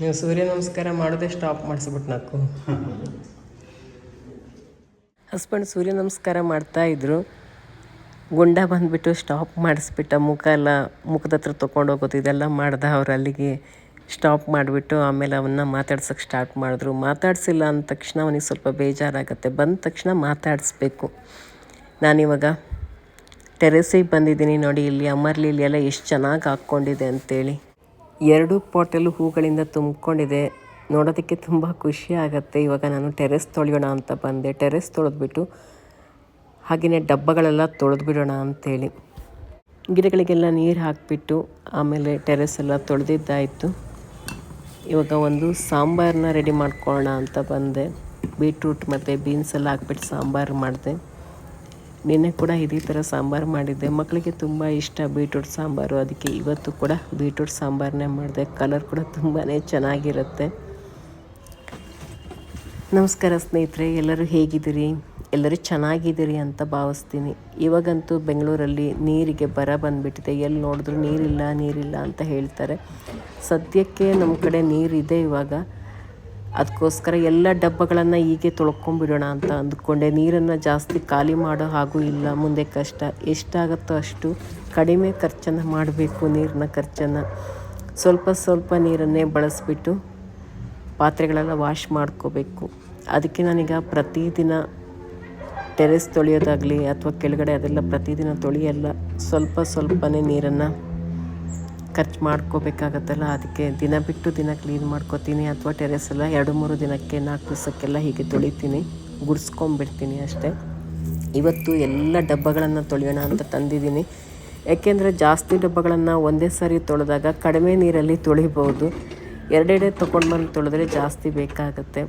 ನೀವು ಸೂರ್ಯ ನಮಸ್ಕಾರ ಮಾಡೋದೇ ಸ್ಟಾಪ್ ಮಾಡಿಸ್ಬಿಟ್ಟು ನಾಕು ಹಸ್ಬೆಂಡ್ ಸೂರ್ಯ ನಮಸ್ಕಾರ ಮಾಡ್ತಾ ಇದ್ರು. ಗುಂಡ ಬಂದುಬಿಟ್ಟು ಸ್ಟಾಪ್ ಮಾಡಿಸ್ಬಿಟ್ಟ, ಮುಖ ಎಲ್ಲ, ಮುಖದ ಹತ್ರ ತೊಗೊಂಡು ಇದೆಲ್ಲ ಮಾಡ್ದ ಅವ್ರು ಅಲ್ಲಿಗೆ ಸ್ಟಾಪ್ ಮಾಡಿಬಿಟ್ಟು ಆಮೇಲೆ ಅವನ್ನ ಮಾತಾಡ್ಸೋಕ್ಕೆ ಸ್ಟಾರ್ಟ್ ಮಾಡಿದ್ರು. ಮಾತಾಡಿಸಿಲ್ಲ ಅಂದ ತಕ್ಷಣ ಅವನಿಗೆ ಸ್ವಲ್ಪ ಬೇಜಾರಾಗುತ್ತೆ. ಬಂದ ತಕ್ಷಣ ಮಾತಾಡಿಸ್ಬೇಕು. ನಾನಿವಾಗ ಟೆರೆಸಿಗೆ ಬಂದಿದ್ದೀನಿ ನೋಡಿ, ಇಲ್ಲಿ ಅಮರ್ಲಿಲಿ ಎಲ್ಲ ಎಷ್ಟು ಚೆನ್ನಾಗಿ ಹಾಕ್ಕೊಂಡಿದೆ ಅಂತೇಳಿ. ಎರಡು ಪಾಟಲ್ಲೂ ಹೂಗಳಿಂದ ತುಂಬಿಕೊಂಡಿದೆ. ನೋಡೋದಕ್ಕೆ ತುಂಬ ಖುಷಿ ಆಗುತ್ತೆ. ಇವಾಗ ನಾನು ಟೆರೆಸ್ ತೊಳೆಯೋಣ ಅಂತ ಬಂದೆ. ಟೆರೆಸ್ ತೊಳೆದ್ಬಿಟ್ಟು ಹಾಗೆಯೇ ಡಬ್ಬಗಳೆಲ್ಲ ತೊಳೆದು ಬಿಡೋಣ ಅಂತೇಳಿ. ಗಿಡಗಳಿಗೆಲ್ಲ ನೀರು ಹಾಕಿಬಿಟ್ಟು ಆಮೇಲೆ ಟೆರೆಸ್ ಎಲ್ಲ ತೊಳೆದಿದ್ದಾಯಿತು. ಇವಾಗ ಒಂದು ಸಾಂಬಾರನ್ನ ರೆಡಿ ಮಾಡ್ಕೊಳ್ಳೋಣ ಅಂತ ಬಂದೆ. ಬೀಟ್ರೂಟ್ ಮತ್ತು ಬೀನ್ಸ್ ಎಲ್ಲ ಹಾಕ್ಬಿಟ್ಟು ಸಾಂಬಾರು ಮಾಡಿದೆ. ನಿನ್ನೆ ಕೂಡ ಇದೇ ಥರ ಸಾಂಬಾರು ಮಾಡಿದ್ದೆ. ಮಕ್ಕಳಿಗೆ ತುಂಬ ಇಷ್ಟ ಬೀಟ್ರೂಟ್ ಸಾಂಬಾರು. ಅದಕ್ಕೆ ಇವತ್ತು ಕೂಡ ಬೀಟ್ರೂಟ್ ಸಾಂಬಾರನ್ನೇ ಮಾಡಿದೆ. ಕಲರ್ ಕೂಡ ತುಂಬಾ ಚೆನ್ನಾಗಿರುತ್ತೆ. ನಮಸ್ಕಾರ ಸ್ನೇಹಿತರೆ, ಎಲ್ಲರೂ ಹೇಗಿದ್ದೀರಿ? ಎಲ್ಲರೂ ಚೆನ್ನಾಗಿದ್ದೀರಿ ಅಂತ ಭಾವಿಸ್ತೀನಿ. ಇವಾಗಂತೂ ಬೆಂಗಳೂರಲ್ಲಿ ನೀರಿಗೆ ಬರ ಬಂದುಬಿಟ್ಟಿದೆ. ಎಲ್ಲಿ ನೋಡಿದ್ರು ನೀರಿಲ್ಲ ನೀರಿಲ್ಲ ಅಂತ ಹೇಳ್ತಾರೆ. ಸದ್ಯಕ್ಕೆ ನಮ್ಮ ಕಡೆ ನೀರಿದೆ ಇವಾಗ. ಅದಕ್ಕೋಸ್ಕರ ಎಲ್ಲ ಡಬ್ಬಗಳನ್ನು ಹೀಗೆ ತೊಳ್ಕೊಂಬಿಡೋಣ ಅಂತ ಅಂದ್ಕೊಂಡೆ. ನೀರನ್ನು ಜಾಸ್ತಿ ಖಾಲಿ ಮಾಡೋ ಹಾಗೂ ಇಲ್ಲ, ಮುಂದೆ ಕಷ್ಟ. ಎಷ್ಟಾಗುತ್ತೋ ಅಷ್ಟು ಕಡಿಮೆ ಖರ್ಚನ್ನು ಮಾಡಬೇಕು ನೀರಿನ ಖರ್ಚನ್ನು. ಸ್ವಲ್ಪ ಸ್ವಲ್ಪ ನೀರನ್ನೇ ಬಳಸಿಬಿಟ್ಟು ಪಾತ್ರೆಗಳೆಲ್ಲ ವಾಶ್ ಮಾಡ್ಕೋಬೇಕು. ಅದಕ್ಕೆ ನಾನೀಗ ಪ್ರತಿದಿನ ಟೆರೆಸ್ ತೊಳೆಯೋದಾಗಲಿ ಅಥವಾ ಕೆಳಗಡೆ ಅದೆಲ್ಲ ಪ್ರತಿದಿನ ತೊಳೆಯಲ್ಲ, ಸ್ವಲ್ಪ ಸ್ವಲ್ಪನೇ ನೀರನ್ನು ಖರ್ಚು ಮಾಡ್ಕೋಬೇಕಾಗತ್ತಲ್ಲ, ಅದಕ್ಕೆ ದಿನ ಬಿಟ್ಟು ದಿನ ಕ್ಲೀನ್ ಮಾಡ್ಕೋತೀನಿ. ಅಥವಾ ಟೆರೆಸ್ ಎಲ್ಲ ಎರಡು ಮೂರು ದಿನಕ್ಕೆ ನಾಲ್ಕು ದಿವಸಕ್ಕೆಲ್ಲ ಹೀಗೆ ತೊಳಿತೀನಿ ಗುಡಿಸ್ಕೊಂಬಿಡ್ತೀನಿ ಅಷ್ಟೇ. ಇವತ್ತು ಎಲ್ಲ ಡಬ್ಬಗಳನ್ನು ತೊಳೆಯೋಣ ಅಂತ ತಂದಿದ್ದೀನಿ. ಯಾಕೆಂದರೆ ಜಾಸ್ತಿ ಡಬ್ಬಗಳನ್ನು ಒಂದೇ ಸಾರಿ ತೊಳೆದಾಗ ಕಡಿಮೆ ನೀರಲ್ಲಿ ತೊಳಿಬೋದು. ಎರಡೆಡೆ ತೊಗೊಂಡು ಬಂದು ತೊಳೆದ್ರೆ ಜಾಸ್ತಿ ಬೇಕಾಗುತ್ತೆ.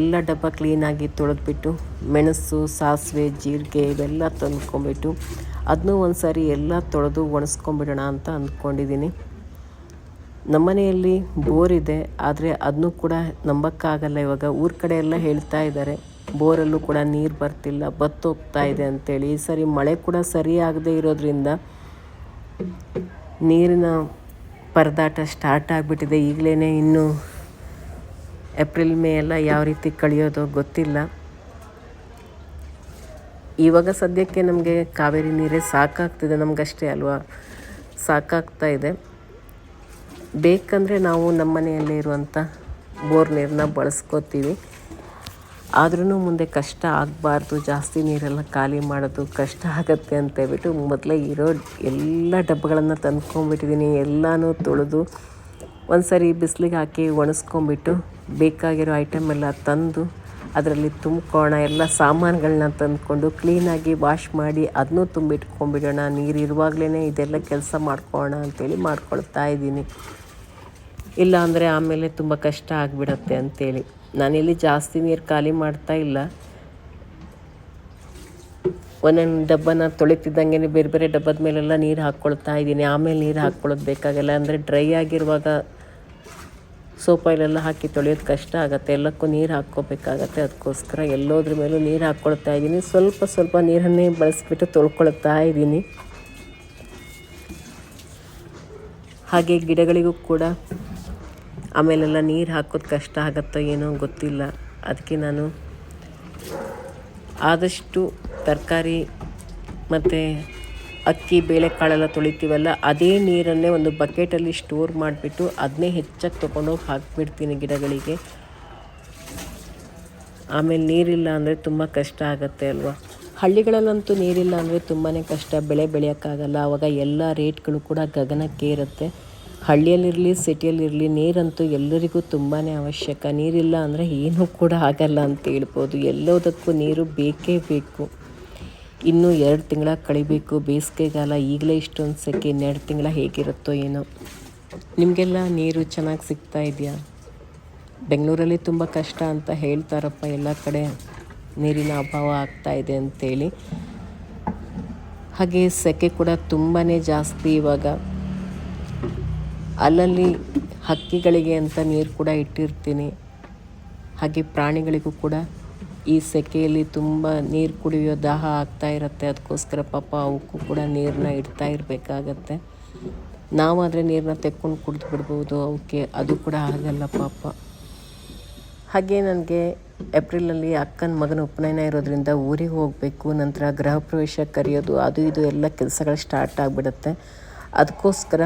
ಎಲ್ಲ ಡಬ್ಬ ಕ್ಲೀನಾಗಿ ತೊಳೆದ್ಬಿಟ್ಟು, ಮೆಣಸು, ಸಾಸಿವೆ, ಜೀರಿಗೆ ಇವೆಲ್ಲ ತಂದ್ಕೊಂಬಿಟ್ಟು ಅದನ್ನೂ ಒಂದು ಸಾರಿ ಎಲ್ಲ ತೊಳೆದು ಒಣಸ್ಕೊಂಬಿಡೋಣ ಅಂತ ಅಂದ್ಕೊಂಡಿದ್ದೀನಿ. ನಮ್ಮನೆಯಲ್ಲಿ ಬೋರ್ ಇದೆ, ಆದರೆ ಅದನ್ನೂ ಕೂಡ ನಂಬಕ್ಕಾಗಲ್ಲ. ಇವಾಗ ಊರ ಕಡೆ ಎಲ್ಲ ಹೇಳ್ತಾ ಇದ್ದಾರೆ ಬೋರಲ್ಲೂ ಕೂಡ ನೀರು ಬರ್ತಿಲ್ಲ ಬತ್ತೋಗ್ತಾ ಇದೆ ಅಂತೇಳಿ. ಈ ಸರಿ ಮಳೆ ಕೂಡ ಸರಿ ಆಗದೆ ಇರೋದ್ರಿಂದ ನೀರಿನ ಪರದಾಟ ಸ್ಟಾರ್ಟ್ ಆಗಿಬಿಟ್ಟಿದೆ. ಈಗಲೇ ಇನ್ನೂ ಏಪ್ರಿಲ್, ಮೇ ಎಲ್ಲ ಯಾವ ರೀತಿ ಕಳೆಯೋದು ಗೊತ್ತಿಲ್ಲ. ಇವಾಗ ಸದ್ಯಕ್ಕೆ ನಮಗೆ ಕಾವೇರಿ ನೀರೇ ಸಾಕಾಗ್ತಿದೆ ನಮಗಷ್ಟೇ ಅಲ್ವಾ? ಸಾಕಾಗ್ತಾ ಇದೆ. ಬೇಕಂದರೆ ನಾವು ನಮ್ಮ ಮನೆಯಲ್ಲೇ ಇರುವಂಥ ಬೋರ್ ನೀರನ್ನ ಬಳಸ್ಕೋತೀವಿ. ಆದ್ರೂ ಮುಂದೆ ಕಷ್ಟ ಆಗಬಾರ್ದು. ಜಾಸ್ತಿ ನೀರೆಲ್ಲ ಖಾಲಿ ಮಾಡೋದು ಕಷ್ಟ ಆಗುತ್ತೆ ಅಂತ ಹೇಳ್ಬಿಟ್ಟು ಮೊದಲೇ ಇರೋ ಎಲ್ಲ ಡಬ್ಬಗಳನ್ನು ತಂದ್ಕೊಂಡ್ಬಿಟ್ಟಿದ್ದೀನಿ ಎಲ್ಲನೂ ತೊಳೆದು ಒಂದು ಸರಿ ಬಿಸಿಲಿಗೆ ಹಾಕಿ ಒಣಸ್ಕೊಂಬಿಟ್ಟು ಬೇಕಾಗಿರೋ ಐಟಮ್ ಎಲ್ಲ ತಂದು ಅದರಲ್ಲಿ ತುಂಬ್ಕೋಣ, ಎಲ್ಲ ಸಾಮಾನುಗಳನ್ನ ತಂದ್ಕೊಂಡು ಕ್ಲೀನಾಗಿ ವಾಶ್ ಮಾಡಿ ಅದನ್ನೂ ತುಂಬಿಟ್ಕೊಂಡ್ಬಿಡೋಣ ನೀರು ಇರುವಾಗಲೇ ಇದೆಲ್ಲ ಕೆಲಸ ಮಾಡ್ಕೋಣ ಅಂತೇಳಿ ಮಾಡ್ಕೊಳ್ತಾ ಇದ್ದೀನಿ. ಇಲ್ಲ ಅಂದರೆ ಆಮೇಲೆ ತುಂಬ ಕಷ್ಟ ಆಗಿಬಿಡತ್ತೆ ಅಂತೇಳಿ. ನಾನಿಲ್ಲಿ ಜಾಸ್ತಿ ನೀರು ಖಾಲಿ ಮಾಡ್ತಾ ಇಲ್ಲ. ಒಂದೊಂದು ಡಬ್ಬನ ತೊಳಿತಿದ್ದಂಗೆ ಬೇರೆ ಬೇರೆ ಡಬ್ಬದ ಮೇಲೆಲ್ಲ ನೀರು ಹಾಕ್ಕೊಳ್ತಾ ಇದ್ದೀನಿ. ಆಮೇಲೆ ನೀರು ಹಾಕ್ಕೊಳ್ಳೋದು ಬೇಕಾಗಲ್ಲ. ಅಂದರೆ ಡ್ರೈ ಆಗಿರುವಾಗ ಸೋಪ್ ಆಯಿಲೆಲ್ಲ ಹಾಕಿ ತೊಳೆಯೋದು ಕಷ್ಟ ಆಗುತ್ತೆ. ಎಲ್ಲಕ್ಕೂ ನೀರು ಹಾಕ್ಕೋಬೇಕಾಗತ್ತೆ. ಅದಕ್ಕೋಸ್ಕರ ಎಲ್ಲೋದ್ರ ಮೇಲೂ ನೀರು ಹಾಕ್ಕೊಳ್ತಾ ಇದ್ದೀನಿ. ಸ್ವಲ್ಪ ಸ್ವಲ್ಪ ನೀರನ್ನೇ ಬಳಸಿಬಿಟ್ಟು ತೊಳ್ಕೊಳ್ತಾ ಇದ್ದೀನಿ. ಹಾಗೆ ಗಿಡಗಳಿಗೂ ಕೂಡ ಆಮೇಲೆಲ್ಲ ನೀರು ಹಾಕೋದು ಕಷ್ಟ ಆಗುತ್ತೋ ಏನೋ ಗೊತ್ತಿಲ್ಲ. ಅದಕ್ಕೆ ನಾನು ಆದಷ್ಟು ತರಕಾರಿ ಮತ್ತು ಅಕ್ಕಿ, ಬೇಳೆಕಾಳೆಲ್ಲ ತೊಳಿತೀವಲ್ಲ, ಅದೇ ನೀರನ್ನೇ ಒಂದು ಬಕೆಟಲ್ಲಿ ಸ್ಟೋರ್ ಮಾಡಿಬಿಟ್ಟು ಅದನ್ನೇ ಹೆಚ್ಚಾಗಿ ತೊಗೊಂಡೋಗಿ ಹಾಕಿಬಿಡ್ತೀನಿ ಗಿಡಗಳಿಗೆ. ಆಮೇಲೆ ನೀರಿಲ್ಲ ಅಂದರೆ ತುಂಬ ಕಷ್ಟ ಆಗುತ್ತೆ ಅಲ್ವಾ? ಹಳ್ಳಿಗಳಲ್ಲಂತೂ ನೀರಿಲ್ಲ ಅಂದರೆ ತುಂಬಾ ಕಷ್ಟ. ಬೆಳೆ ಬೆಳೆಯೋಕ್ಕಾಗಲ್ಲ. ಆವಾಗ ಎಲ್ಲ ರೇಟ್ಗಳು ಕೂಡ ಗಗನಕ್ಕೆ ಇರುತ್ತೆ. ಹಳ್ಳಿಯಲ್ಲಿರಲಿ, ಸಿಟಿಯಲ್ಲಿರಲಿ ನೀರಂತೂ ಎಲ್ಲರಿಗೂ ತುಂಬಾ ಅವಶ್ಯಕ. ನೀರಿಲ್ಲ ಅಂದರೆ ಏನೂ ಕೂಡ ಆಗಲ್ಲ ಅಂತ ಹೇಳ್ಬೋದು. ಎಲ್ಲದಕ್ಕೂ ನೀರು ಬೇಕೇ ಬೇಕು. ಇನ್ನೂ ಎರಡು ತಿಂಗಳ ಕಳಿಬೇಕು. ಬೇಸಿಗೆಗಾಲ ಈಗಲೇ ಇಷ್ಟೊಂದು ಸೆಕೆ ಇನ್ನೆರಡು ತಿಂಗಳ ಹೇಗಿರುತ್ತೋ ಏನೋ. ನಿಮಗೆಲ್ಲ ನೀರು ಚೆನ್ನಾಗಿ ಸಿಗ್ತಾ ಇದೆಯಾ? ಬೆಂಗಳೂರಲ್ಲಿ ತುಂಬ ಕಷ್ಟ ಅಂತ ಹೇಳ್ತಾರಪ್ಪ ಎಲ್ಲ ಕಡೆ. ನೀರಿನ ಅಭಾವ ಆಗ್ತಾ ಇದೆ ಅಂತೇಳಿ. ಹಾಗೆ ಸೆಕೆ ಕೂಡ ತುಂಬಾ ಜಾಸ್ತಿ ಇವಾಗ. ಅಲ್ಲಲ್ಲಿ ಹಕ್ಕಿಗಳಿಗೆ ಅಂತ ನೀರು ಕೂಡ ಇಟ್ಟಿರ್ತೀನಿ. ಹಾಗೆ ಪ್ರಾಣಿಗಳಿಗೂ ಕೂಡ ಈ ಸೆಕೆಯಲ್ಲಿ ತುಂಬ ನೀರು ಕುಡಿಯೋ ದಾಹ ಆಗ್ತಾ ಇರುತ್ತೆ. ಅದಕ್ಕೋಸ್ಕರ ಪಾಪ ಅವಕ್ಕೂ ಕೂಡ ನೀರನ್ನ ಇಡ್ತಾ ಇರಬೇಕಾಗತ್ತೆ. ನಾವಾದರೆ ನೀರನ್ನ ತೆಕ್ಕೊಂಡು ಕುಡಿದು ಬಿಡ್ಬೋದು ಅವಕ್ಕೆ. ಅದು ಕೂಡ ಆಗಲ್ಲ ಪಾಪ. ಹಾಗೆ ನನಗೆ ಏಪ್ರಿಲಲ್ಲಿ ಅಕ್ಕನ ಮಗನ ಉಪನಯನ ಇರೋದ್ರಿಂದ ಊರಿಗೆ ಹೋಗಬೇಕು, ನಂತರ ಗೃಹ ಪ್ರವೇಶ ಕರೆಯೋದು, ಅದು ಇದು ಎಲ್ಲ ಕೆಲಸಗಳು ಸ್ಟಾರ್ಟ್ ಆಗಿಬಿಡುತ್ತೆ. ಅದಕ್ಕೋಸ್ಕರ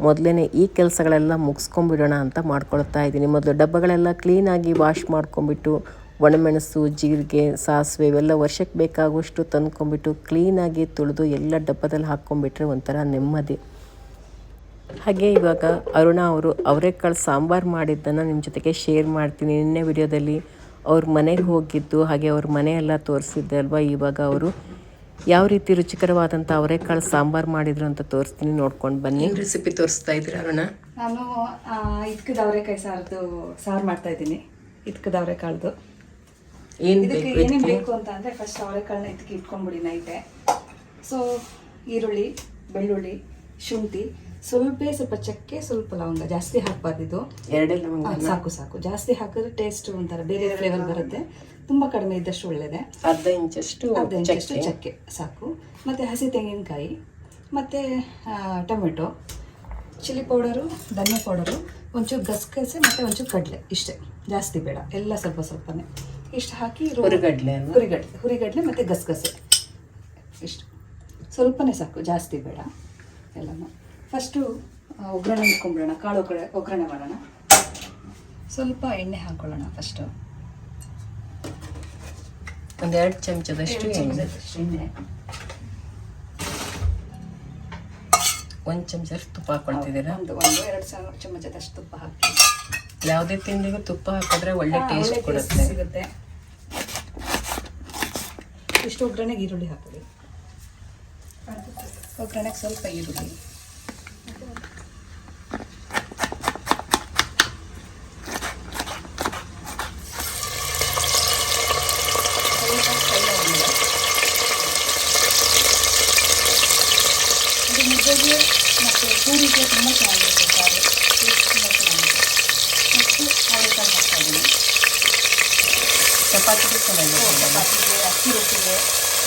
ಮೊದಲೇ ಈ ಕೆಲಸಗಳೆಲ್ಲ ಮುಗಿಸ್ಕೊಂಬಿಡೋಣ ಅಂತ ಮಾಡ್ಕೊಳ್ತಾ ಇದ್ದೀನಿ. ಮೊದಲು ಡಬ್ಬಗಳೆಲ್ಲ ಕ್ಲೀನಾಗಿ ವಾಶ್ ಮಾಡ್ಕೊಂಬಿಟ್ಟು ಒಣಮೆಣಸು ಜೀರಿಗೆ ಸಾಸಿವೆ ಇವೆಲ್ಲ ವರ್ಷಕ್ಕೆ ಬೇಕಾಗುವಷ್ಟು ತಂದ್ಕೊಂಡ್ಬಿಟ್ಟು ಕ್ಲೀನಾಗಿ ತುಳಿದು ಎಲ್ಲ ಡಬ್ಬದಲ್ಲಿ ಹಾಕ್ಕೊಂಡ್ಬಿಟ್ರೆ ಒಂಥರ ನೆಮ್ಮದಿ. ಹಾಗೆ ಇವಾಗ ಅರುಣ ಅವರು ಅವರೆಕಾಳು ಸಾಂಬಾರು ಮಾಡಿದ್ದನ್ನು ನಿಮ್ಮ ಜೊತೆಗೆ ಶೇರ್ ಮಾಡ್ತೀನಿ. ನಿನ್ನೆ ವಿಡಿಯೋದಲ್ಲಿ ಅವ್ರ ಮನೆಗೆ ಹೋಗಿದ್ದು ಹಾಗೆ ಅವ್ರ ಮನೆಯೆಲ್ಲ ತೋರಿಸಿದ್ದೆ ಅಲ್ವಾ? ಇವಾಗ ಅವರು ಯಾವ ರೀತಿ ರುಚಿಕರವಾದಂಥ ಅವರೆಕಾಳು ಸಾಂಬಾರು ಮಾಡಿದ್ರು ಅಂತ ತೋರಿಸ್ತೀನಿ ನೋಡ್ಕೊಂಡು ಬನ್ನಿ. ರೆಸಿಪಿ ತೋರಿಸ್ತಾ ಇದ್ದೀರಾ ಅರುಣ? ನಾನು ಇದ್ಕದ ಅವರೆಕಾಯಿ ಸಾರದು ಸಾರು ಮಾಡ್ತಾ ಇದ್ದೀನಿ. ಇದ್ಕದ ಅವರೆಕಾಳ್ದು. ಏನು ಇದಕ್ಕೆ ಏನೇನು ಬೇಕು ಅಂತ ಅಂದರೆ ಫಸ್ಟ್ ಅವರೆಕಾಳನ್ನ ಇದಕ್ಕೆ ಇಟ್ಕೊಂಡ್ಬಿಡಿ ನೈಟೆ. ಸೊ ಈರುಳ್ಳಿ ಬೆಳ್ಳುಳ್ಳಿ ಶುಂಠಿ ಸ್ವಲ್ಪ ಸ್ವಲ್ಪ ಚಕ್ಕೆ ಸ್ವಲ್ಪ ಲವಂಗ. ಜಾಸ್ತಿ ಹಾಕಬಾರ್ದು ಇದು ಎರಡೇ ಲವಂಗ ಸಾಕು ಸಾಕು. ಜಾಸ್ತಿ ಹಾಕಿದ್ರೆ ಟೇಸ್ಟ್ ಒಂಥರ ಬೇರೆ ಫ್ಲೇವರ್ ಬರುತ್ತೆ. ತುಂಬ ಕಡಿಮೆ ಇದ್ದಷ್ಟು ಒಳ್ಳೇದೆ. ಅರ್ಧ ಇಂಚಷ್ಟು ಅರ್ಧ ಇಂಚಷ್ಟು ಚಕ್ಕೆ? ಚಕ್ಕೆ ಸಾಕು. ಮತ್ತು ಹಸಿ ತೆಂಗಿನಕಾಯಿ ಮತ್ತು ಟೊಮೆಟೊ. ಚಿಲ್ಲಿ ಪೌಡರು ಧನಿಯಾ ಪೌಡರು ಒಂಚೂರು ಗಸಗಸೆ ಮತ್ತು ಒಂಚೂರು ಕಡಲೆ. ಇಷ್ಟೇ. ಜಾಸ್ತಿ ಬೇಡ. ಎಲ್ಲ ಸ್ವಲ್ಪ ಸ್ವಲ್ಪನೇ. ಇಷ್ಟು ಹಾಕಿ ಹುರಿಗಡ್ಲೆ? ಹುರಿಗಡ್ಲೆ ಹುರಿಗಡ್ಲೆ ಮತ್ತು ಗಸಗಸೆ. ಇಷ್ಟು. ಸ್ವಲ್ಪನೇ ಸಾಕು ಜಾಸ್ತಿ ಬೇಡ. ಎಲ್ಲನೂ. ಫಸ್ಟು ಒಗ್ಗರಣೆ ಇಟ್ಕೊಂಬಿಡೋಣ ಕಾಳು ಒಗ್ಗರಣೆ ಒಗ್ಗರಣೆ ಮಾಡೋಣ. ಸ್ವಲ್ಪ ಎಣ್ಣೆ ಹಾಕ್ಕೊಳ್ಳೋಣ ಫಸ್ಟು ಒಂದು ಎರಡು ಚಮಚದಷ್ಟು ಎಣ್ಣೆ. ಒಂದು ಚಮಚ ತುಪ್ಪ ಹಾಕೊಳ್ತಿದ್ದೀರಾ ಒಂದು ಒಂದು ಎರಡು ಸಾವಿರ ಚಮಚದಷ್ಟು ತುಪ್ಪ ಹಾಕಿ. ಯಾವುದೇ ತಿಂಡಿಗೂ ತುಪ್ಪ ಹಾಕಿದ್ರೆ ಒಳ್ಳೆ ಟೇಸ್ಟ್ ಕೊಡುತ್ತೆ. ಸಿಗುತ್ತೆ. ಇಷ್ಟು ಒಗ್ಗರಣೆಗೆ ಈರುಳ್ಳಿ ಹಾಕಿದೆ ಒಗ್ಗರಣೆಗೆ ಸ್ವಲ್ಪ ಈರುಳ್ಳಿ. ಮುದ್ದೆಗೆ ಮತ್ತು ಪೂರಿಗೆ ತುಂಬ ಚೆನ್ನಾಗಿರುತ್ತೆ ಸಾರು. ಟೇಸ್ಟ್ ತುಂಬ ಚೆನ್ನಾಗಿರುತ್ತೆ ನೆಕ್ಸ್ಟು ಅವರೆಕಾಳು ಹಾಕ್ತಾ ಇದ್ದೀನಿ ಚಪಾತಿಗೆ ಚೆನ್ನಾಗಿರುತ್ತೆ ಚಪಾತಿಗೆ ಅಕ್ಕಿ ರೊಟ್ಟಿಗೆ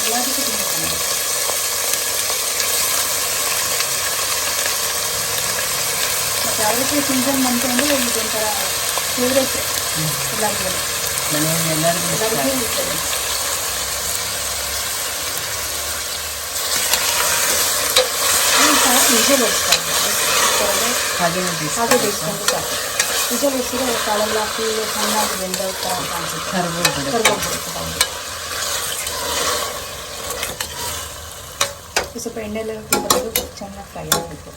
ಎಲ್ಲದಕ್ಕೂ ತುಂಬ ಚೆನ್ನಾಗಿರುತ್ತೆ ಮತ್ತು ಅವರಿಗೆ ಸೀಸನ್ ಬಂತು ಅಂದರೆ ಇದೊಂಥರ ಫೇವ್ರೇಟ್ ಎಲ್ಲರಿಗೂ ಮನೆಯಲ್ಲಿ ಎಲ್ಲರಿಗೂ ಇಷ್ಟ. ಎಲ್ಲರಿಗೂ ಇರ್ತದೆ ಈ ಸಾಕು ವಿಜಲ್ ಹೊಡಿಸ್ಬಾರ್ದು ಹಾಗೇನೆ ಬೇಯಿಸಿ. ಹಾಗೆ ಬೇಯಿಸ್ಕೊಂಡು ಸಾಕು ವಿಜಲ್ ಹೊಡಿಸಿದ್ರೆ ಕಾಳೆಲ್ಲ ಫುಲ್ ಚೆನ್ನಾಗಿ ಬೆಂದ ಥರ ಕಾಣಿಸುತ್ತೆ ಕರ್ಗೋಗ್ಬಿಡುತ್ತೆ. ಕರ್ಗೋಗ್ಬಿಡುತ್ತೆ ಹೌದು ಇದು ಸ್ವಲ್ಪ ಎಣ್ಣೆಲ್ಲ ತಿಂದು ಚೆನ್ನಾಗಿ ಫ್ರೈ ಆಗಬೇಕು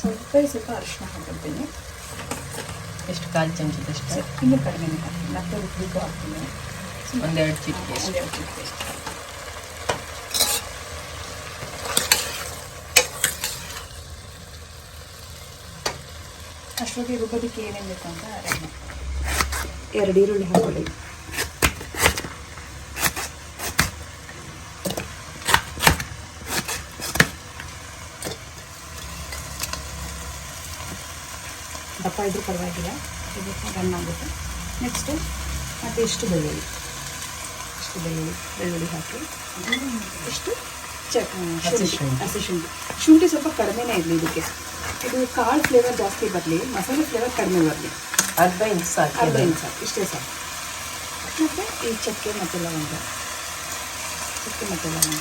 ಸ್ವಲ್ಪ ಸ್ವಲ್ಪ ಅರಿಶಿನ ಹಾಕಿರ್ತೀನಿ ಎಷ್ಟು ಕಾಲು ಚಮಚದಷ್ಟು ಇನ್ನೂ ಕಡಿಮೆ ಹಾಕ್ತೀನಿ ಮತ್ತೆ ರುಬ್ಬಿಗೂ ಹಾಕ್ತೀನಿ ಒಂದೆರಡು ಚಿಟಿಕೆ ಅಷ್ಟು. ಒಂದೆರಡು ಚಿಟಿಕೆ ಅಷ್ಟೊತ್ತಿಗೆ ರುಬ್ಬೋದಕ್ಕೆ ಏನೇನು ಬೇಕು ಅಂತ ಎರಡು ಈರುಳ್ಳಿ ಹಾಕೊಳ್ಳಿ ದಪ್ಪ ಇದ್ರೂ ಪರವಾಗಿಲ್ಲ. ಇದು ರನ್ ಆಗುತ್ತೆ ನೆಕ್ಸ್ಟು ಮತ್ತೆ ಇಷ್ಟು ಬೆಳ್ಳುಳ್ಳಿ. ಇಷ್ಟು ಬೆಳ್ಳುಳ್ಳಿ ಬೆಳ್ಳುಳ್ಳಿ ಹಾಕಿ. ಇಷ್ಟು ಚಕ್ ಹಸಿ ಶುಂಠಿ. ಹಸಿ ಶುಂಠಿ. ಶುಂಠಿ ಸ್ವಲ್ಪ ಕಡಿಮೆನೇ ಇರಲಿ ಇದಕ್ಕೆ. ಇದು ಕಾಳು ಫ್ಲೇವರ್ ಜಾಸ್ತಿ ಬರಲಿ ಮಸಾಲೆ ಫ್ಲೇವರ್ ಕಡಿಮೆ ಬರಲಿ. ಅರ್ಧ ಇಂಚ್ ಸಾಕು ಅರ್ಧ ಇಂಚ್ ಸಾಕು ಇಷ್ಟೇ ಸಾಕು. ಮತ್ತು ಈ ಚಕ್ಕೆ ಮತ್ತು ಲವಂಗ. ಚಕ್ಕೆ ಮತ್ತು ಲವಂಗ.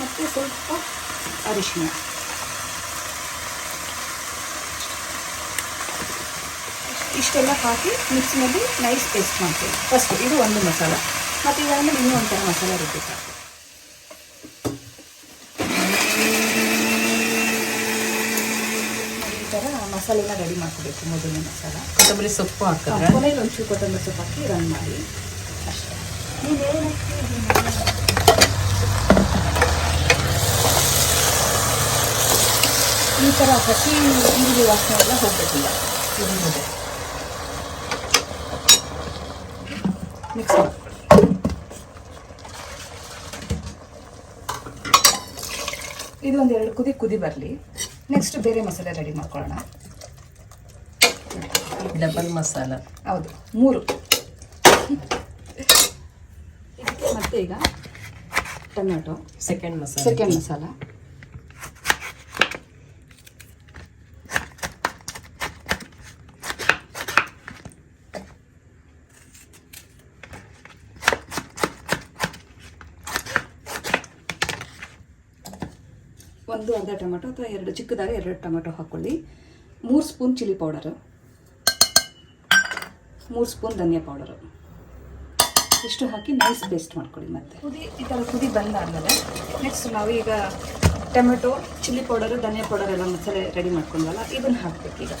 ಮತ್ತು ಸ್ವಲ್ಪ ಅರಿಶಿನ ಇಷ್ಟೆಲ್ಲ ಹಾಕಿ ಮಿಕ್ಸಿನಲ್ಲಿ ನೈಸ್ ಪೇಸ್ಟ್ ಮಾಡ್ತೀವಿ. ಫಸ್ಟ್ ಇದು ಒಂದು ಮಸಾಲ. ಮತ್ತು ಇದಾದ್ಮೇಲೆ ಇನ್ನೂ ಒಂಥರ ಮಸಾಲ ರುಬ್ಬೇಕು ಈ ಥರ ಮಸಾಲೆನ ರೆಡಿ ಮಾಡ್ಕೋಬೇಕು ಮೊದಲನೇ ಮಸಾಲ. ಕೊತ್ತಂಬರಿ ಸೊಪ್ಪು ಹಾಕಿದ್ರೆ? ಕೊನೆಯಲ್ಲಿ ಒಂಚೂರು ಕೊತ್ತಂಬರಿ ಸೊಪ್ಪು ಹಾಕಿ ರನ್ ಮಾಡಿ. ಅಷ್ಟೇ. ಈ ಥರ ಪ್ರತಿ ಈರುಳ್ಳಿ ವಾಸನೆ ಎಲ್ಲ ಹೋಗ್ಬೇಕಿಲ್ಲ. ಈರುಳ್ಳಿ. ಮಿಕ್ಸ್ ಇದು ಒಂದು ಎರಡು ಕುದಿ ಕುದಿ ಬರಲಿ. ನೆಕ್ಸ್ಟ್ ಬೇರೆ ಮಸಾಲೆ ರೆಡಿ ಮಾಡ್ಕೊಳ್ಳೋಣ. ಡಬಲ್ ಮಸಾಲ ಹೌದು ಮೂರು. ಮತ್ತೆ ಈಗ tomato second masala second masala ಒಂದು ಅರ್ಧ ಟೊಮೆಟೊ ಅಥವಾ ಎರಡು ಚಿಕ್ಕದಾಗಿ ಎರಡು ಟೊಮೆಟೊ ಹಾಕ್ಕೊಳ್ಳಿ ಮೂರು ಸ್ಪೂನ್ ಚಿಲ್ಲಿ ಪೌಡರು. ಮೂರು ಸ್ಪೂನ್ ಧನಿಯಾ ಪೌಡರು. ಇಷ್ಟು ಹಾಕಿ ನೈಸ್ ಪೇಸ್ಟ್ ಮಾಡ್ಕೊಳ್ಳಿ ಮತ್ತೆ. ಕುದಿ ಈ ಥರ ಕುದಿ ಬಂದಾದಮೇಲೆ ನೆಕ್ಸ್ಟ್ ನಾವು ಈಗ ಟೊಮೆಟೊ ಚಿಲ್ಲಿ ಪೌಡರು ಧನಿಯಾ ಪೌಡರ್ ಎಲ್ಲ ಮಸಾಲೆ ರೆಡಿ ಮಾಡ್ಕೊಂಡ್ವಲ್ಲ ಇದನ್ನು ಹಾಕ್ಬೇಕು ಈಗ.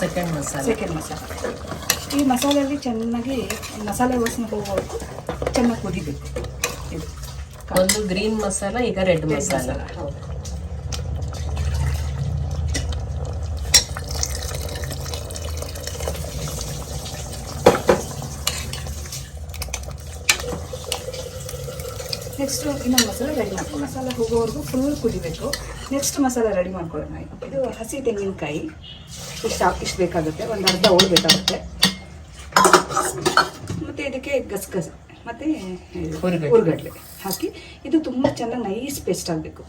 ಸೆಕೆಂಡ್ ಮಸಾಲೆ. ಸೆಕೆಂಡ್ ಮಸಾಲೆ. ಈ ಮಸಾಲೆಯಲ್ಲಿ ಚೆನ್ನಾಗಿ ಮಸಾಲೆ ವಾಸನೆ ಹೋಗೋವರೆಗೂ ಚೆನ್ನಾಗಿ ಕುದಿಬೇಕು. ಇದು. ಒಂದು ಗ್ರೀನ್ ಮಸಾಲ ಈಗ ರೆಡ್ ಮಸಾಲ ಮಸಾಲ. ಹೌದು. ನೆಕ್ಸ್ಟ್ ಇನ್ನೊಂದು ಮಸಾಲೆ ರೆಡಿ ಮಾಡ್ಕೊಳ್ಳೋಣ. ಮಸಾಲೆ ಹೋಗೋವರೆಗೂ ಫುಲ್ ಕುದಿಬೇಕು. ನೆಕ್ಸ್ಟ್ ಮಸಾಲೆ ರೆಡಿ ಮಾಡ್ಕೊಳ್ಳೋಣ. ಇದು ಹಸಿ ತೆಂಗಿನಕಾಯಿ. ಇಷ್ಟು ಇಷ್ಟು ಬೇಕಾಗುತ್ತೆ. ಒಂದು ಅರ್ಧ ಹೋಳು ಬೇಕಾಗುತ್ತೆ. ಮತ್ತು ಇದಕ್ಕೆ ಗಸಗಸೆ. ಮತ್ತು ಹುರ್ಗಡ್ಲೆ. ಹಾಕಿ. ಇದು ತುಂಬ ಚೆನ್ನಾಗಿ ನೈಸ್ ಪೇಸ್ಟ್ ಆಗಬೇಕು.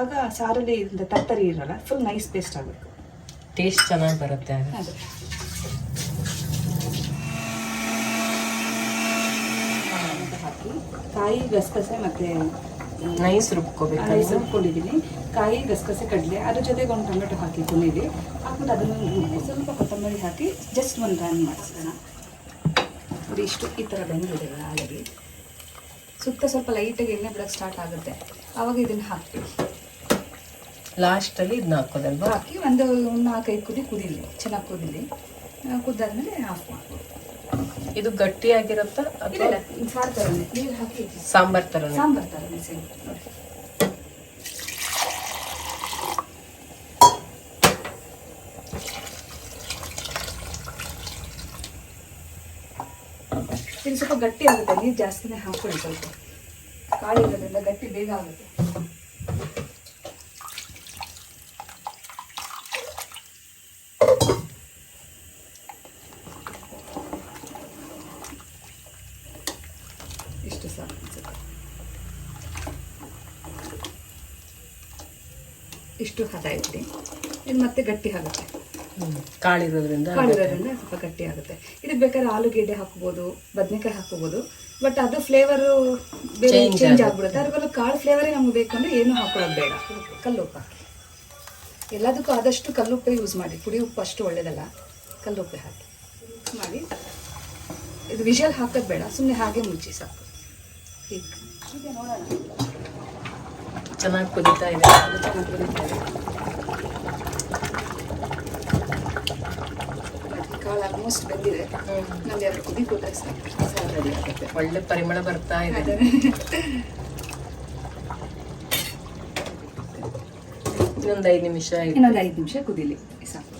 ಆಗ ಸಾರಲ್ಲಿ ತರ್ತರಿ ಇರಲ್ಲ ಫುಲ್ ನೈಸ್ ಪೇಸ್ಟ್ ಆಗಬೇಕು. ಟೇಸ್ಟ್ ಚೆನ್ನಾಗಿ ಬರುತ್ತೆ ಅದೇ ಅಂತ ಹಾಕಿ ಕಾಯಿ ಗಸಗಸೆ ಮತ್ತು ನೈಸ್ ರುಬ್ಕೋಬೇಕು ನೈಸ್ ರುಬ್ಕೊಂಡಿದ್ದೀನಿ ಕಾಯಿ ಗಸಗಸೆ ಕಡಲೆ ಅದ್ರ ಜೊತೆಗೆ ಒಂದು ಟೊಮೆಟೊ ಹಾಕಿ ಕುಣಿಲಿ ಹಾಕ್ಬಿಟ್ಟು ಅದನ್ನು ಸ್ವಲ್ಪ ಕೊತ್ತಂಬರಿ ಹಾಕಿ ಜಸ್ಟ್ ಒಂದು ರನ್ ಮಾಡಿಸೋಣ. ಅದು ಇಷ್ಟು ಈ ಥರ ಬೆಂದಿದೆ ಆಲ್ರೆಡಿ ಸುತ್ತ ಸ್ವಲ್ಪ ಲೈಟಾಗಿ ಎಣ್ಣೆ ಬಿಡೋಕ್ಕೆ ಸ್ಟಾರ್ಟ್ ಆಗುತ್ತೆ. ಆವಾಗ ಇದನ್ನು ಹಾಕ್ತೀವಿ ಲಾಸ್ಟಲ್ಲಿ ಇದನ್ನ ಹಾಕೋದಲ್ವಾ? ಹಾಕಿ ಒಂದು ನಾಲ್ಕೈದು ಕುದಿ ಕುದೀಲಿ ಚೆನ್ನಾಗಿ ಕುದೀಲಿ. ಕುದ್ದಾದ್ಮೇಲೆ ಆಫ್ ಮಾಡ್ಬೋದು. ಇದು ಗಟ್ಟಿಯಾಗಿರುತ್ತಾ ಅಥವಾ ಸಾರು ಥರನೇ ನೀರು ಹಾಕಿ ಸಾಂಬಾರ್ ತರ ಸಾಂಬಾರ್ ಥರನೇ ಸೇಮ್ ನೋಡಿ ಇದು ಸ್ವಲ್ಪ ಗಟ್ಟಿ ಆಗುತ್ತೆ ನೀರು ಜಾಸ್ತಿನೇ ಹಾಕೊಳ್ಳಿ ಸ್ವಲ್ಪ. ಕಾಯಿ ಇರೋದ್ರಿಂದ ಗಟ್ಟಿ ಬೇಗ ಆಗುತ್ತೆ ಇಷ್ಟು ಸಾಕು ಅನ್ಸುತ್ತೆ. ಇಷ್ಟು ಹದ ಇರಲಿ. ಇದು ಮತ್ತೆ ಗಟ್ಟಿ ಆಗುತ್ತೆ. ಕಾಳಿರೋದ್ರಿಂದ ಕಾಳಿರೋದ್ರಿಂದ ಸ್ವಲ್ಪ ಗಟ್ಟಿ ಆಗುತ್ತೆ. ಇದಕ್ಕೆ ಬೇಕಾದ್ರೆ ಆಲೂಗೆಡ್ಡೆ ಹಾಕ್ಬೋದು ಬದನೆಕಾಯಿ ಹಾಕ್ಬೋದು ಬಟ್ ಅದು ಫ್ಲೇವರು ಬೇರೆ ಚೇಂಜ್. ಆಗ್ಬಿಡುತ್ತೆ. ಅದ್ರ ಬದಲು ಕಾಳು ಫ್ಲೇವರೇ ನಮ್ಗೆ ಬೇಕಂದ್ರೆ ಏನು ಹಾಕೊಳ್ಳೋದು ಬೇಡ. ಕಲ್ಲುಪ್ಪು ಹಾಕಿ. ಎಲ್ಲದಕ್ಕೂ ಆದಷ್ಟು ಕಲ್ಲು ಕಲ್ಲುಪ್ಪೆ ಯೂಸ್ ಮಾಡಿ. ಪುಡಿ ಉಪ್ಪು ಅಷ್ಟು ಒಳ್ಳೇದಲ್ಲ. ಕಲ್ಲುಪ್ಪೆ ಹಾಕಿ. ಮಾಡಿ. ಇದು ವಿಷಲ್ ಹಾಕೋದು ಬೇಡ. ಸುಮ್ಮನೆ ಹಾಗೆ ಮುಚ್ಚಿ ಸಾಕು. ಈಗ ಹೀಗೆ ನೋಡೋಣ. ಚೆನ್ನಾಗಿ ಕುದೀತಾ ಇದೆ. ಚೆನ್ನಾಗಿ ಕುದೀತಾ ಇದೆ. ಕಾಳು ಆಲ್ಮೋಸ್ಟ್ ಬಂದಿದೆ. ನಮ್ಗೆ ಎರಡು ಕುದಿ ಕೊಟ್ಟರೆ ಸಾಕು. ಸಾರು ರೆಡಿ ಆಗುತ್ತೆ. ಒಳ್ಳೆ ಪರಿಮಳ ಬರ್ತಾ ಇದೆ. ಇನ್ನೊಂದು ಐದು ನಿಮಿಷ ಇನ್ನೊಂದು ಐದು ನಿಮಿಷ ಕುದಿಲಿ. ಸಾಕು.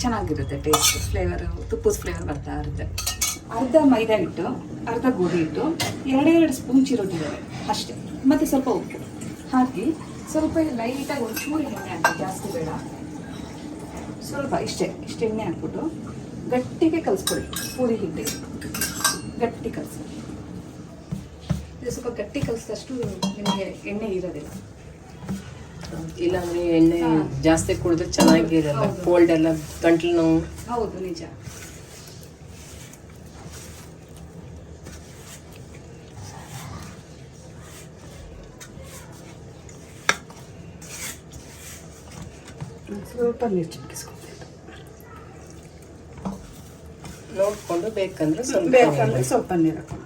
ಚೆನ್ನಾಗಿರುತ್ತೆ ಟೇಸ್ಟ್ ಫ್ಲೇವರ್ ತುಪ್ಪದ ಫ್ಲೇವರ್ ಬರ್ತಾ ಇರುತ್ತೆ. ಅರ್ಧ ಮೈದಾ ಹಿಟ್ಟು ಅರ್ಧ ಗೋಧಿ ಹಿಟ್ಟು ಎರಡೆರಡು ಸ್ಪೂನ್ ಚಿರೋಟಿ ಅಷ್ಟೇ. ಮತ್ತು ಸ್ವಲ್ಪ ಉಪ್ಪು. ಹಾಕಿ ಸ್ವಲ್ಪ ಲೈಟಾಗಿ ಒಂಚೂರು ಎಣ್ಣೆ ಹಾಕಿ ಜಾಸ್ತಿ ಬೇಡ. ಸ್ವಲ್ಪ ಇಷ್ಟೇ ಇಷ್ಟು ಎಣ್ಣೆ ಹಾಕ್ಬಿಟ್ಟು ಗಟ್ಟಿಗೆ ಕಲಿಸ್ಕೊಳ್ಳಿ ಪೂರಿ ಹಿಟ್ಟಿಗೆ ಗಟ್ಟಿ ಕಲಿಸಿ. ಇದು ಸ್ವಲ್ಪ ಗಟ್ಟಿ ಕಲಿಸಿದಷ್ಟು ನಿಮಗೆ ಎಣ್ಣೆ ಇರೋದಿಲ್ಲ. ಇಲ್ಲಾಂದ್ರೆ ಎಣ್ಣೆ ಜಾಸ್ತಿ ಕುಡಿದ್ರೆ ಚೆನ್ನಾಗಿರಲ್ಲ. ಕೋಲ್ಡ್ ಎಲ್ಲ ಗಂಟ್ಲು ನೋವು. ಹೌದು ನಿಜ. ಸ್ವಲ್ಪ ನೀರು ಚಿಮ್ಕಿಸ್ಕೊಬೇಕು ನೋಡ್ಕೊಂಡು ಬೇಕಂದ್ರೆ ಸ್ವಲ್ಪ ಬೇಕಂದ್ರೆ ಸ್ವಲ್ಪ ನೀರು ಹಾಕೊಂಡು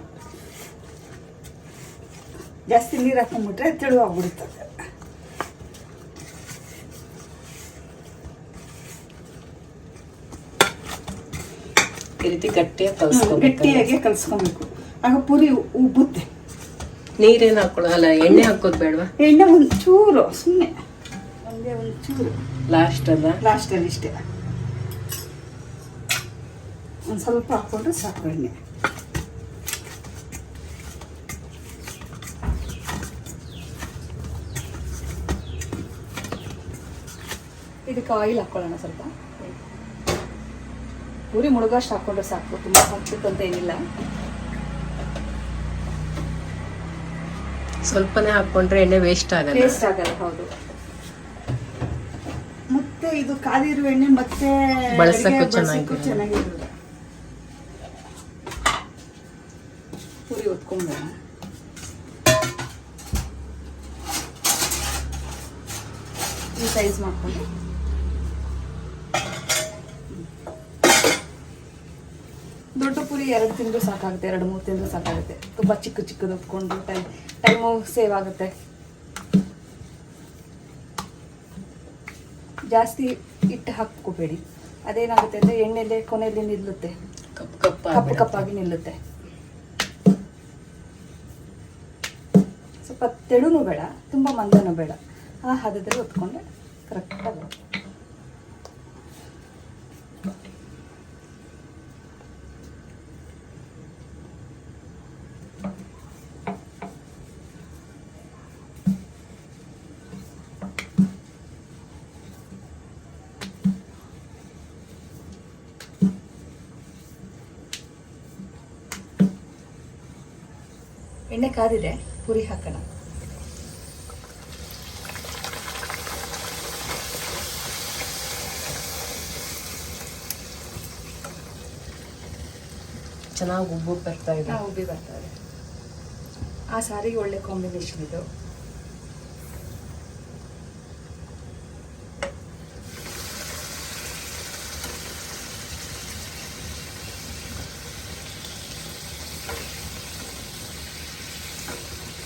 ಜಾಸ್ತಿ ನೀರು ಹಾಕೊಂಡ್ಬಿಟ್ರೆ ತೆಳುವಾಗ್ಬಿಡುತ್ತದೆ ಈ ರೀತಿ ಗಟ್ಟಿಯಾಗಿ ಕಲ್ಸ್ಕೊಬೇಕು. ಗಟ್ಟಿಯಾಗಿ ಕಲಿಸ್ಕೊಬೇಕು. ಆಗ ಪೂರಿ ಉಬ್ಬುತ್ತೆ. ನೀರೇನು ಹಾಕೊಳ್ಳಲ್ಲ ಎಣ್ಣೆ ಹಾಕೋದು ಬೇಡವಾ? ಎಣ್ಣೆ ಒಂದು ಚೂರು ಸುಮ್ಮನೆ ಒಂದೇ ಒಂದು ಚೂರು ಲಾಸ್ಟ್ ಅಲ್ಲ ಲಾಸ್ಟಲ್ಲಿ ಇಷ್ಟೇ. ಒಂದು ಸ್ವಲ್ಪ ಹಾಕೊಂಡ್ರೆ ಸಾಕು ಎಣ್ಣೆ. ಇದಕ್ಕೆ ಆಯಿಲ್ ಹಾಕ್ಕೊಳ್ಳೋಣ ಸ್ವಲ್ಪ. ಪೂರಿ ಮುಳುಗಷ್ಟು ಹಾಕೊಂಡ್ರೆ ಸಾಕು ತುಂಬ ಹಾಕ್ಬೇಕು ಅಂತ ಏನಿಲ್ಲ. ಸ್ವಲ್ಪನೇ ಹಾಕ್ಕೊಂಡ್ರೆ ಎಣ್ಣೆ ವೇಸ್ಟ್ ಆಗಲ್ಲ. ವೇಸ್ಟ್ ಆಗಲ್ಲ ಹೌದು. ಮತ್ತೆ ಇದು ಕಾದಿರುವ ಎಣ್ಣೆ ಮತ್ತೆ ಬಳಸಕ್ಕೂ ಚೆನ್ನಾಗಿ ಚೆನ್ನಾಗಿರಲ್ಲ. ಪುರಿ ಹೊತ್ಕೊಂಡ್ಬೇಡ ಈ ಸೈಜ್ ಮಾಡ್ಕೊಂಡು. ದೊಡ್ಡ ಪುರಿ ಎರಡು ತಿಂಗಳು ಸಾಕಾಗುತ್ತೆ ಎರಡು ಮೂರು ತಿಂಗಳು ಸಾಕಾಗುತ್ತೆ. ತುಂಬ ಚಿಕ್ಕ ಚಿಕ್ಕದು ಹೊತ್ಕೊಂಡು ಟೈಮ್ ಟೈಮು ಸೇವ್ ಆಗುತ್ತೆ. ಜಾಸ್ತಿ ಹಿಟ್ಟು ಹಾಕ್ಕೋಬೇಡಿ. ಅದೇನಾಗುತ್ತೆ ಅಂದರೆ ಎಣ್ಣೆಲೆ ಕೊನೆಯಲ್ಲಿ ನಿಲ್ಲುತ್ತೆ. ಕಪ್ ಕಪ್ ಕಪ್ಪು ಕಪ್ಪಾಗಿ ನಿಲ್ಲುತ್ತೆ. ಸ್ವಲ್ಪ ತೆಳುನು ಬೇಡ ತುಂಬ ಮಂದನೂ ಬೇಡ. ಆ ಹದದಲ್ಲಿ ಹೊತ್ಕೊಂಡ್ರೆ ಕರೆಕ್ಟಾಗಿ ಬರುತ್ತೆ. ಕಾದಿದೆ ಪುರಿ ಹಾಕೋಣ. ಚೆನ್ನಾಗಿ ಉಬ್ಬು ಬರ್ತಾ ಇದೆ. ಉಬ್ಬಿ ಬರ್ತಾ ಇದೆ. ಆ ಸಾರಿಗೆ ಒಳ್ಳೆ ಕಾಂಬಿನೇಷನ್ ಇದು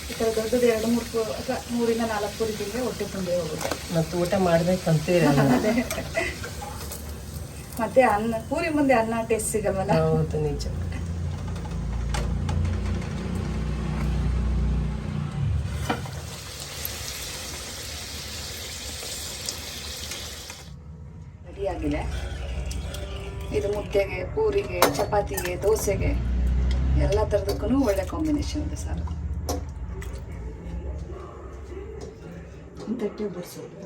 ಈ ಥರ ದೊಡ್ಡದು ಎರಡು ಮೂರು ಅಥವಾ ಮೂರಿಂದ ನಾಲ್ಕು ತಿಂದರೆ ಹೊಟ್ಟೆ ತುಂಬೆ ಹೋಗುತ್ತೆ. ಮತ್ತು ಊಟ ಮಾಡ್ಬೇಕಂತೀರಲ್ಲ ಮತ್ತೆ ಅನ್ನ ಪೂರಿ ಮುಂದೆ ಅನ್ನ ಟೇಸ್ಟ್ ಸಿಗಲ್ಲ ಹೌದು ನಿಜ. ರೆಡಿಯಾಗಿದೆ ಇದು ಮುದ್ದೆಗೆ ಪೂರಿಗೆ ಚಪಾತಿಗೆ ದೋಸೆಗೆ ಎಲ್ಲ ಥರದಕ್ಕೂ ಒಳ್ಳೆ ಕಾಂಬಿನೇಷನ್ ಇದೆ ಸರ್. ತಟ್ಟೆ ಬಡಿಸೋದು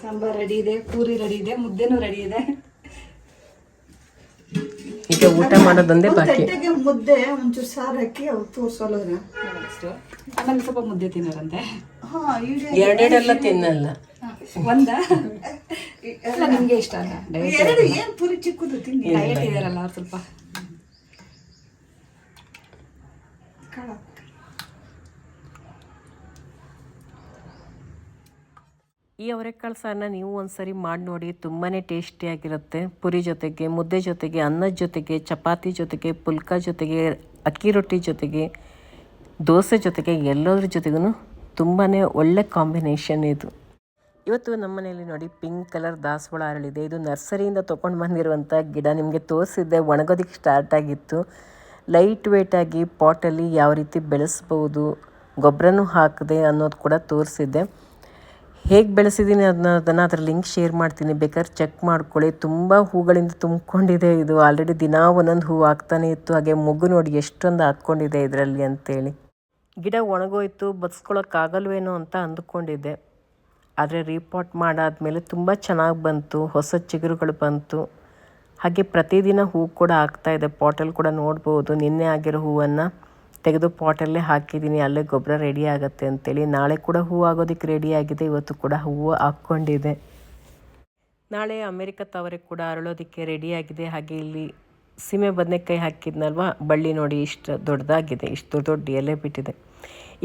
ಸಾಂಬಾರ್ ರೆಡಿ ಇದೆ ಪೂರಿ ರೆಡಿ ಇದೆ ಮುದ್ದೆನೂ ರೆಡಿ ಇದೆ. ಈಗ ಊಟ ಮಾಡೋದೊಂದೇ ಬಾಕಿ. ತಟ್ಟೆಗೆ ಮುದ್ದೆ ಒಂಚೂರು ಸಾರು ಹಾಕಿ ಅವ್ರು. ತೋರ್ಸೋಲ್ಲ ಆಮೇಲೆ ಸ್ವಲ್ಪ ಮುದ್ದೆ ತಿನ್ನೋರಂತೆ. ಎರಡೆರಡೆಲ್ಲ ತಿನ್ನಲ್ಲ. ಒಂದ? ನಿಮ್ಗೆ ಇಷ್ಟ ಅಲ್ಲ ಡಯಟ್ ಎರಡು ಪೂರಿ ಪುರಿ ಚಿಕ್ಕದು ತಿನ್ನಿ? ಡಯಟ್ ಇದಾರಲ್ಲ ಅವ್ರು ಸ್ವಲ್ಪ ಕಾಳ ಈ ಅವರೆಕಾಳು ಸಾರನ್ನ ನೀವು ಒಂದ್ಸರಿ ಮಾಡಿ ನೋಡಿ ತುಂಬಾ ಟೇಸ್ಟಿಯಾಗಿರುತ್ತೆ ಪುರಿ ಜೊತೆಗೆ, ಮುದ್ದೆ ಜೊತೆಗೆ ಅನ್ನದ ಜೊತೆಗೆ, ಚಪಾತಿ ಜೊತೆಗೆ, ಪುಲ್ಕ ಜೊತೆಗೆ, ಅಕ್ಕಿ ರೊಟ್ಟಿ ಜೊತೆಗೆ, ದೋಸೆ ಜೊತೆಗೆ, ಎಲ್ಲದ್ರ ಜೊತೆಗೂ ತುಂಬಾ ಒಳ್ಳೆ ಕಾಂಬಿನೇಷನ್ ಇದು. ಇವತ್ತು ನಮ್ಮ ಮನೆಯಲ್ಲಿ ನೋಡಿ ಪಿಂಕ್ ಕಲರ್ ದಾಸವಾಳ ಅರಳಿದೆ. ಇದು ನರ್ಸರಿಯಿಂದ ತೊಗೊಂಡು ಬಂದಿರುವಂಥ ಗಿಡ. ನಿಮಗೆ ತೋರಿಸಿದ್ದೆ ಒಣಗೋದಕ್ಕೆ ಸ್ಟಾರ್ಟ್ ಆಗಿತ್ತು. ಲೈಟ್ ವೇಟಾಗಿ ಪಾಟಲ್ಲಿ ಯಾವ ರೀತಿ ಬೆಳೆಸ್ಬೋದು, ಗೊಬ್ಬರನೂ ಹಾಕಿದೆ ಅನ್ನೋದು ಕೂಡ ತೋರಿಸಿದ್ದೆ. ಹೇಗೆ ಬೆಳೆಸಿದ್ದೀನಿ ಅನ್ನೋದನ್ನು ಅದರ ಲಿಂಕ್ ಶೇರ್ ಮಾಡ್ತೀನಿ. ಬೇಕಾದ್ರೆ ಚೆಕ್ ಮಾಡ್ಕೊಳ್ಳಿ. ತುಂಬ ಹೂಗಳಿಂದ ತುಂಬಿಕೊಂಡಿದೆ ಇದು. ಆಲ್ರೆಡಿ ದಿನ ಒಂದೊಂದು ಹೂವು ಆಗ್ತಾನೆ ಇತ್ತು. ಹಾಗೆ ಮೊಗ್ಗು ನೋಡಿ ಎಷ್ಟೊಂದು ಹಾಕ್ಕೊಂಡಿದೆ ಇದರಲ್ಲಿ ಅಂತೇಳಿ. ಗಿಡ ಒಣಗೋಯ್ತು, ಬದುಸ್ಕೊಳಕ್ಕಾಗಲ್ವೇನೋ ಅಂತ ಅಂದ್ಕೊಂಡಿದ್ದೆ. ಆದರೆ ರೀಪಾಟ್ ಮಾಡಾದಮೇಲೆ ತುಂಬ ಚೆನ್ನಾಗಿ ಬಂತು. ಹೊಸ ಚಿಗುರುಗಳು ಬಂತು. ಹಾಗೆ ಪ್ರತಿದಿನ ಹೂ ಕೂಡ ಆಗ್ತಾ ಇದೆ. ಪಾಟಲ್ಲಿ ಕೂಡ ನೋಡ್ಬೋದು. ನಿನ್ನೆ ಆಗಿರೋ ಹೂವನ್ನು ತೆಗೆದು ಪಾಟಲ್ಲೇ ಹಾಕಿದ್ದೀನಿ. ಅಲ್ಲೇ ಗೊಬ್ಬರ ರೆಡಿ ಆಗುತ್ತೆ ಅಂತೇಳಿ. ನಾಳೆ ಕೂಡ ಹೂ ಆಗೋದಕ್ಕೆ ರೆಡಿ ಆಗಿದೆ. ಇವತ್ತು ಕೂಡ ಹೂವು ಹಾಕ್ಕೊಂಡಿದೆ. ನಾಳೆ ಅಮೆರಿಕ ತವರೆ ಕೂಡ ಅರಳೋದಕ್ಕೆ ರೆಡಿಯಾಗಿದೆ ಹಾಗೆ ಇಲ್ಲಿ ಸೀಮೆ ಬದನೆಕಾಯಿ ಹಾಕಿದ್ನಲ್ವ? ಬಳ್ಳಿ ನೋಡಿ ಇಷ್ಟು ದೊಡ್ಡದಾಗಿದೆ. ಇಷ್ಟು ದೊಡ್ಡ ದೊಡ್ಡ ಎಲೆ ಬಿಟ್ಟಿದೆ.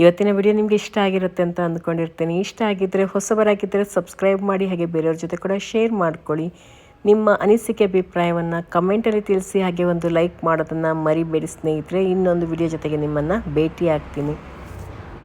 ಇವತ್ತಿನ ವಿಡಿಯೋ ನಿಮಗೆ ಇಷ್ಟ ಆಗಿರುತ್ತೆ ಅಂತ ಅಂದ್ಕೊಂಡಿರ್ತೀನಿ. ಇಷ್ಟ ಆಗಿದ್ದರೆ ಹೊಸಬರಾಗಿದ್ದರೆ ಸಬ್ಸ್ಕ್ರೈಬ್ ಮಾಡಿ, ಹಾಗೆ ಬೇರೆಯವ್ರ ಜೊತೆ ಕೂಡ ಶೇರ್ ಮಾಡ್ಕೊಳ್ಳಿ. ನಿಮ್ಮ ಅನಿಸಿಕೆ ಅಭಿಪ್ರಾಯವನ್ನು ಕಮೆಂಟಲ್ಲಿ ತಿಳಿಸಿ, ಹಾಗೆ ಒಂದು ಲೈಕ್ ಮಾಡೋದನ್ನು ಮರಿಬೇಡಿ ಸ್ನೇಹಿತರೆ. ಇನ್ನೊಂದು ವಿಡಿಯೋ ಜೊತೆಗೆ ನಿಮ್ಮನ್ನು ಭೇಟಿ ಆಗ್ತೀನಿ